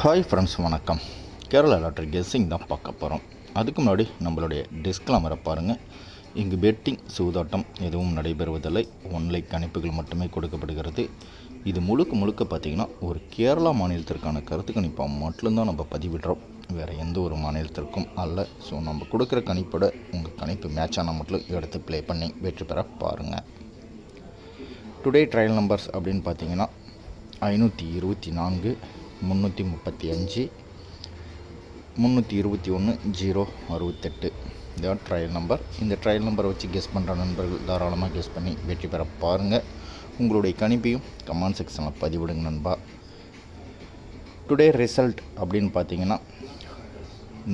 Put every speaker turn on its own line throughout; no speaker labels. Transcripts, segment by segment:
Hi friends வணக்கம். Kerala lottery guessing தான் பார்க்க போகிறோம் அதுக்கு முன்னாடி நம்மளுடைய டிஸ்க்ளாமரை பாருங்கள் இங்கு பெட்டிங் சூதாட்டம் எதுவும் நடைபெறுவதில்லை. ஒன்லை கணிப்புகள் மட்டுமே கொடுக்கப்படுகிறது. இது முழுக்க முழுக்க பார்த்திங்கன்னா ஒரு கேரளா மாநிலத்திற்கான கருத்து கணிப்பாக மட்டும்தான் நம்ம பதிவிடுறோம். வேறு எந்த ஒரு மாநிலத்திற்கும் அல்ல. ஸோ நம்ம கொடுக்குற கணிப்போட உங்கள் கணிப்பு மேட்ச் ஆனால் மட்டும் எடுத்து ப்ளே பண்ணி வெற்றி பெற பாருங்கள் டுடே ட்ரையல் நம்பர்ஸ் அப்படின்னு பார்த்தீங்கன்னா ஐநூற்றி இருபத்தி நான்கு முந்நூற்றி முப்பத்தி அஞ்சு முந்நூற்றி இருபத்தி ஒன்று ஜீரோ அறுபத்தெட்டு. இதான் ட்ரையல் நம்பர் இந்த ட்ரையல் நம்பரை வச்சு கெஸ் பண்ணுற நண்பர்கள் தாராளமாக கெஸ் பண்ணி வெற்றி பெற பாருங்கள் உங்களுடைய கணிப்பையும் கமெண்ட் செக்ஷனில் பதிவிடுங்க நண்பா. டுடே ரிசல்ட் அப்படின்னு பார்த்தீங்கன்னா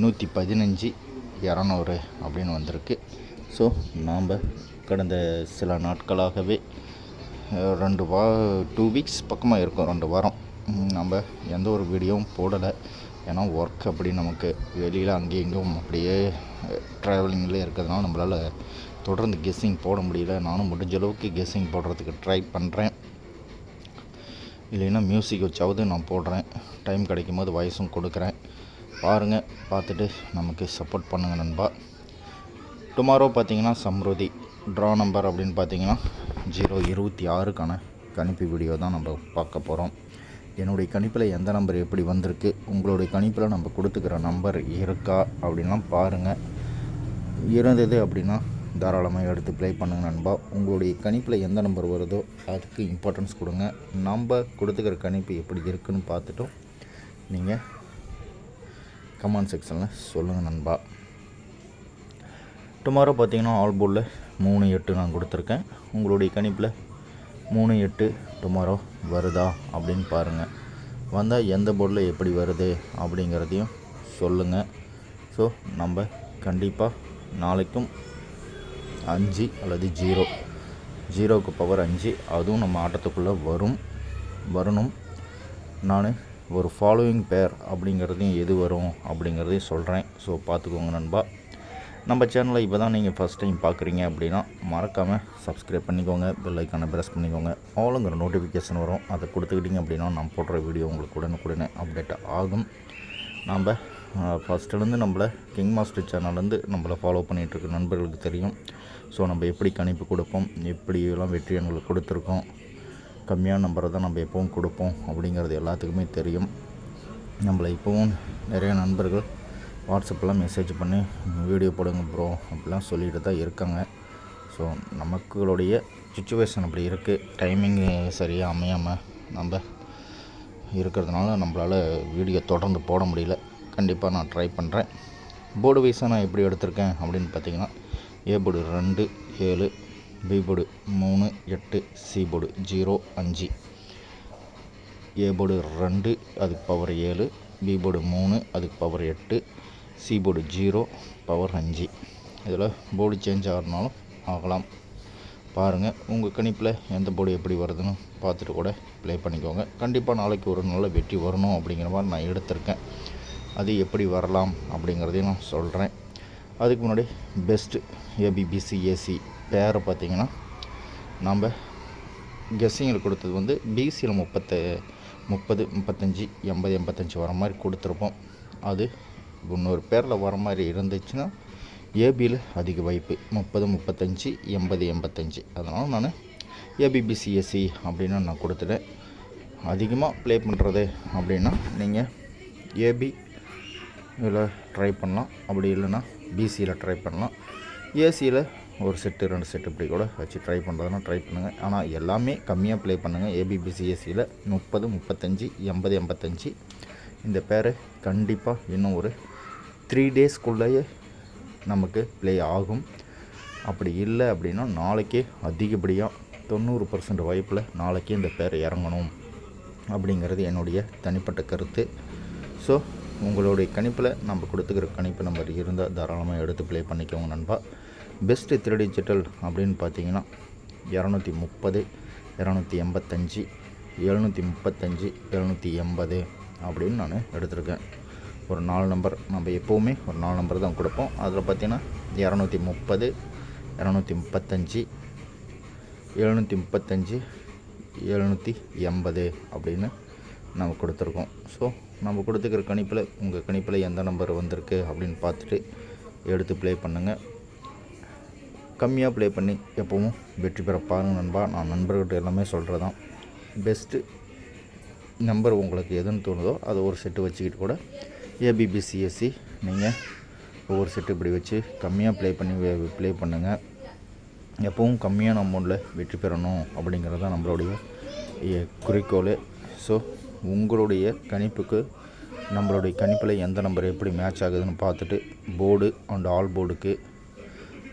நூற்றி பதினஞ்சு இரநூறு அப்படின்னு வந்திருக்கு. ஸோ நாம் கடந்த சில நாட்களாகவே ரெண்டு வா டூ வீக்ஸ் பக்கமாக இருக்கும் ரெண்டு வாரம். நம்ம எந்த ஒரு வீடியோவும் போடலை. ஏன்னா ஒர்க் அப்படி நமக்கு வெளியில் அங்கேயும் இங்கேயும் அப்படியே ட்ராவலிங்லேயே இருக்கிறதுனால நம்மளால் தொடர்ந்து கெஸ்ஸிங் போட முடியல. நானும் முடிஞ்ச அளவுக்கு கெஸ்ஸிங் போடுறதுக்கு ட்ரை பண்ணுறேன் இல்லைன்னா மியூசிக் வச்சாவது நான் போடுறேன். டைம் கிடைக்கும் போது வாய்ஸும் கொடுக்குறேன். பாருங்கள் பார்த்துட்டு நமக்கு சப்போர்ட் பண்ணுங்கள் நண்பா. டுமாரோ பார்த்தீங்கன்னா சம்ருதி ட்ரா நம்பர் அப்படின்னு பார்த்தீங்கன்னா ஜீரோ இருபத்தி ஆறுக்கான கணிப்பு வீடியோ தான் நம்ம பார்க்க போகிறோம் என்னுடைய கணிப்பில் எந்த நம்பர் எப்படி வந்திருக்கு உங்களுடைய கணிப்பில் நம்ம கொடுத்துக்கிற நம்பர் இருக்கா அப்படின்லாம் பாருங்கள் இருந்தது அப்படின்னா தாராளமாக எடுத்து ப்ளே பண்ணுங்க நண்பா. உங்களுடைய கணிப்பில் எந்த நம்பர் வருதோ அதுக்கு இம்பார்ட்டன்ஸ் கொடுங்க. நம்ம கொடுத்துக்கிற கணிப்பு எப்படி இருக்குன்னு பார்த்துட்டும். நீங்கள் கமெண்ட் செக்ஷனில் சொல்லுங்கள் நண்பா. டுமாரோ பார்த்தீங்கன்னா ஆல் போர்டில் மூணு எட்டு நான் கொடுத்துருக்கேன். உங்களுடைய கணிப்பில் மூணு எட்டு டுமாரோ வருதா அப்படின்னு பாருங்கள் வந்தால் எந்த பொருள் எப்படி வருது அப்படிங்கிறதையும் சொல்லுங்கள் ஸோ நம்ம கண்டிப்பாக நாளைக்கும் அஞ்சு அல்லது ஜீரோ ஜீரோவுக்கு பவர் அஞ்சு அதுவும் நம்ம ஆட்டத்துக்குள்ளே வரும். வரணும். நான் ஒரு ஃபாலோயிங் பேர் அப்படிங்கிறதையும் எது வரும் அப்படிங்கிறதையும் சொல்கிறேன் ஸோ பார்த்துக்கோங்க நண்பா. நம்ம சேனலை இப்போ தான் நீங்கள் ஃபஸ்ட் டைம் பார்க்குறீங்க அப்படின்னா மறக்காமல் சப்ஸ்கிரைப் பண்ணிக்கோங்க பெல் ஐக்கானை ப்ரெஸ் பண்ணிக்கோங்க. ஆளுங்கிற நோட்டிஃபிகேஷன் வரும். அதை கொடுத்துக்கிட்டிங்க அப்படின்னா நான் போடுற வீடியோ உங்களுக்கு உடனுக்குடனே அப்டேட் ஆகும். நம்ம ஃபஸ்ட்டுலேருந்து நம்மளை கிங் மாஸ்டர் சேனல்லேருந்து நம்மளை ஃபாலோ பண்ணிகிட்ருக்க நண்பர்களுக்கு தெரியும். ஸோ நம்ம எப்படி கணிப்பு கொடுப்போம் எப்படியெல்லாம் வெற்றி எண்களுக்கு கொடுத்துருக்கோம் கம்மியான நம்பரை தான் நம்ம எப்பவும் கொடுப்போம் அப்படிங்கிறது எல்லாத்துக்குமே தெரியும். நம்மளை இப்போவும் நிறைய நண்பர்கள் வாட்ஸ்அப்பெல்லாம் மெசேஜ் பண்ணி வீடியோ போடுங்க ப்ரோ அப்படிலாம் சொல்லிட்டு தான் இருக்காங்க. ஸோ நமக்களுடைய சுச்சுவேஷன் அப்படி இருக்குது டைமிங்கு சரியாக அமையாமல் நம்ம இருக்கிறதுனால நம்மளால் வீடியோ தொடர்ந்து போட முடியல. கண்டிப்பாக நான் ட்ரை பண்ணுறேன் போர்டு வைஸாக நான் எப்படி எடுத்திருக்கேன் அப்படின்னு பார்த்தீங்கன்னா ஏ போர்டு ரெண்டு ஏழு பி போர்டு மூணு எட்டு சி போர்டு ஜீரோ அஞ்சு. ஏ போர்டு ரெண்டு அதுக்கு பவர் ஏழு பி போர்டு மூணு அதுக்கு பவர் எட்டு சி போர்டு ஜீரோ பவர் அஞ்சு. இதில் போர்டு சேஞ்ச் ஆகிறனாலும் ஆகலாம். பாருங்கள் உங்கள் கணிப்பில் எந்த போர்டு எப்படி வருதுன்னு பார்த்துட்டு கூட ப்ளே பண்ணிக்கோங்க. கண்டிப்பாக நாளைக்கு ஒரு நல்ல வெற்றி வரணும் அப்படிங்கிற மாதிரி நான் எடுத்திருக்கேன். அது எப்படி வரலாம் அப்படிங்கிறதையும் நான் சொல்கிறேன் அதுக்கு முன்னாடி பெஸ்ட்டு ஏபிபிசி ஏசி பேரை பார்த்திங்கன்னா நம்ம கெஸ்ஸிங்கில் கொடுத்தது வந்து பிசியில் முப்பத்து முப்பது முப்பத்தஞ்சு எண்பது எண்பத்தஞ்சு வர மாதிரி கொடுத்துருப்போம். அது இன்னொரு பேரில் வர மாதிரி இருந்துச்சுன்னா ஏபியில் அதிக வாய்ப்பு. முப்பது முப்பத்தஞ்சு எண்பது எண்பத்தஞ்சு. அதனால் நான் ஏபிபிசிஎஸ்சி e அப்படின்னு நான் கொடுத்துட்டேன். அதிகமாக ப்ளே பண்ணுறது அப்படின்னா நீங்கள் ஏபி இதில் ட்ரை பண்ணலாம். அப்படி இல்லைன்னா பிசியில் ட்ரை பண்ணலாம். ஏசியில் ஒரு செட்டு ரெண்டு செட்டு இப்படி கூட வச்சு ட்ரை பண்ணுறதுனா ட்ரை பண்ணுங்கள் ஆனால் எல்லாமே கம்மியாக ப்ளே பண்ணுங்கள் ஏபிபிசிஎஸ்சியில் முப்பது முப்பத்தஞ்சு எண்பது எண்பத்தஞ்சு. இந்த பேர் கண்டிப்பாக இன்னும் ஒரு த்ரீ டேஸ்க்குள்ளேயே நமக்கு ப்ளே ஆகும். அப்படி இல்லை அப்படின்னா நாளைக்கே அதிகப்படியாக தொண்ணூறு பர்சன்ட் வாய்ப்பில் நாளைக்கே இந்த பேர் இறங்கணும் அப்படிங்கிறது என்னுடைய தனிப்பட்ட கருத்து. ஸோ உங்களுடைய கணிப்பில் நம்ம கொடுத்துக்கிற கணிப்பு நம்பர் இருந்தால் தாராளமாக எடுத்து ப்ளே பண்ணிக்கோங்க நண்பா. பெஸ்ட்டு த்ரீ டிஜிட்டல் அப்படின்னு பார்த்தீங்கன்னா இரநூத்தி முப்பது இரநூத்தி எண்பத்தஞ்சு எழுநூற்றி முப்பத்தஞ்சு எழுநூற்றி எண்பது அப்படின்னு நான் எடுத்திருக்கேன். ஒரு நாலு நம்பர் நம்ம எப்போவுமே ஒரு நாலு நம்பர் தான் கொடுப்போம். அதில் பார்த்தீங்கன்னா இரநூத்தி முப்பது இரநூத்தி முப்பத்தஞ்சு எழுநூற்றி முப்பத்தஞ்சு எழுநூற்றி எண்பது அப்படின்னு நம்ம கொடுத்துருக்கோம். ஸோ நம்ம கொடுத்துக்கிற கணிப்பில் உங்கள் கணிப்பில் எந்த நம்பர் வந்திருக்கு அப்படின்னு பார்த்துட்டு எடுத்து ப்ளே பண்ணுங்கள் கம்மியாக ப்ளே பண்ணி எப்பவும் வெற்றி பெற பாருங்கள் நண்பா நான் நண்பர்கிட்ட எல்லாமே சொல்கிறதான் பெஸ்ட்டு நம்பர் உங்களுக்கு எதுன்னு தோணுதோ அதை ஒரு செட்டு வச்சுக்கிட்டு கூட ஏபிபிசிஎஸ்சி நீங்கள் ஒவ்வொரு செட்டு இப்படி வச்சு கம்மியாக ப்ளே பண்ணி ப்ளே பண்ணுங்கள் எப்பவும் கம்மியான அமௌண்ட்டில் வெற்றி பெறணும் அப்படிங்கிறது தான் நம்மளுடைய குறிக்கோள். ஸோ உங்களுடைய கணிப்புக்கு நம்மளுடைய கணிப்பில் எந்த நம்பர் எப்படி மேட்ச் ஆகுதுன்னு பார்த்துட்டு போர்டு அண்ட் ஆல் போர்டுக்கு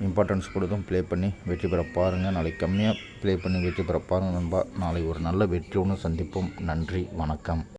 இம்பார்ட்டன்ஸ் கொடுத்தும் ப்ளே பண்ணி வெற்றி பெற பாருங்கள் நாளைக்கு கம்மியாக ப்ளே பண்ணி வெற்றி பெற பாருங்கள் நண்பா. நாளை ஒரு நல்ல வெற்றி ஒன்று சந்திப்போம். நன்றி வணக்கம்.